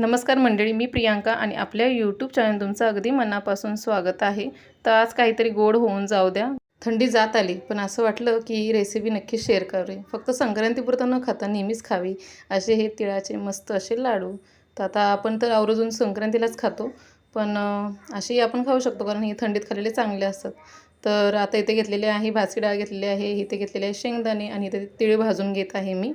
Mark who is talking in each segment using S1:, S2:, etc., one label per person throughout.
S1: नमस्कार मंडळी मी प्रियांका आणि आपल्या यूट्यूब चॅनल तुमचं अगदी मनापासून स्वागत आहे. तर आज काहीतरी गोड होऊन जाऊ द्या. थंडी जात आली पण असं वाटलं की ही रेसिपी नक्की शेअर करावी फक्त संक्रांतीपुरतं न खाता नेहमीच खावी असे हे तिळाचे मस्त असे लाडू. तर आता आपण तर आवर्जून संक्रांतीलाच खातो पण असेही आपण खाऊ शकतो कारण हे थंडीत खाल्लेले चांगले असतात. तर आता इथे घेतलेले आहे भाजकी डाळ घेतलेली आहे इथे घेतलेले आहे शेंगदाणे आणि इथे तिळ भाजून घेत आहे मी.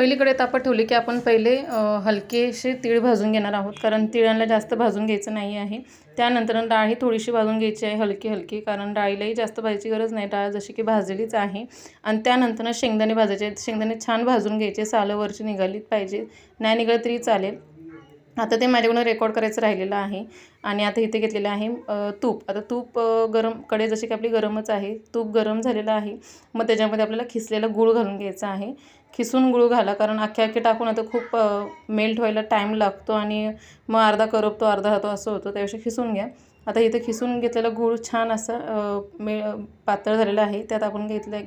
S1: पहिलीकडे तापत ठेवली की आपण पहिले हलकेशी हलकेसे तीळ भाजून घेणार आहोत. कारण तिळांना जास्त भाजून घ्यायचं नाही आहे. त्यानंतर डाळ ही थोडीशी भाजून घ्यायची आहे हलकी हलकी. कारण डाळीलाही जास्त भाजायची गरज नाही. डाळ जशी की भाजलीच आहे. आणि त्यानंतर शेंगदाणे भाजायचे शेंगदाणे छान भाजून घ्यायचे. सालं वरची निघालीच पाहिजे. नाही निघालं तरी चालेल. आता ते माझ्याकडून रेकॉर्ड करायचं राहिलेलं आहे. आणि आता इथे घेतलेलं आहे तूप. आता तूप गरमकडे जशी की आपली गरमच आहे तूप गरम झालेलं आहे. मग त्याच्यामध्ये आपल्याला खिसलेला गूळ घालून घ्यायचा आहे. खिसून गूळ घाला कारण अख्खे अख्खे टाकून आता खूप मेल्ट व्हायला टाईम लागतो आणि मग अर्धा करपतो अर्धा राहतो असं होतं त्यापेक्षा खिसून घ्या. आता इथं खिसून घेतलेला गूळ छान असा मे पातळ झालेला आहे. त्यात आपण घेतलं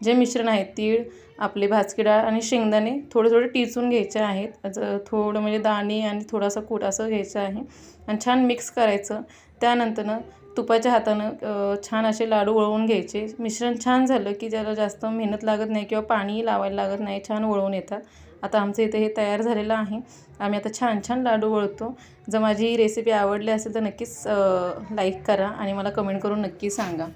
S1: जे मिश्रण आहे तीळ आपले भाजकी डाळ आणि शेंगदाणे थोडे थोडे टिचून घ्यायचे आहेत. थोडं म्हणजे दाणे आणि थोडासा कूट असं घ्यायचं आहे. आणि छान मिक्स करायचं. त्यानंतरनं तुपाच्या हातानं छान असे लाडू वळवून घ्यायचे. मिश्रण छान झालं की ज्याला जास्त मेहनत लागत नाही किंवा पाणीही लावायला लागत नाही छान वळवून येतात. आता आमचं इथे हे तयार झालेलं आहे. आम्ही आता छान छान लाडू वळतो. जर माझी ही रेसिपी आवडली असेल तर नक्कीच लाईक करा आणि मला कमेंट करून नक्की सांगा.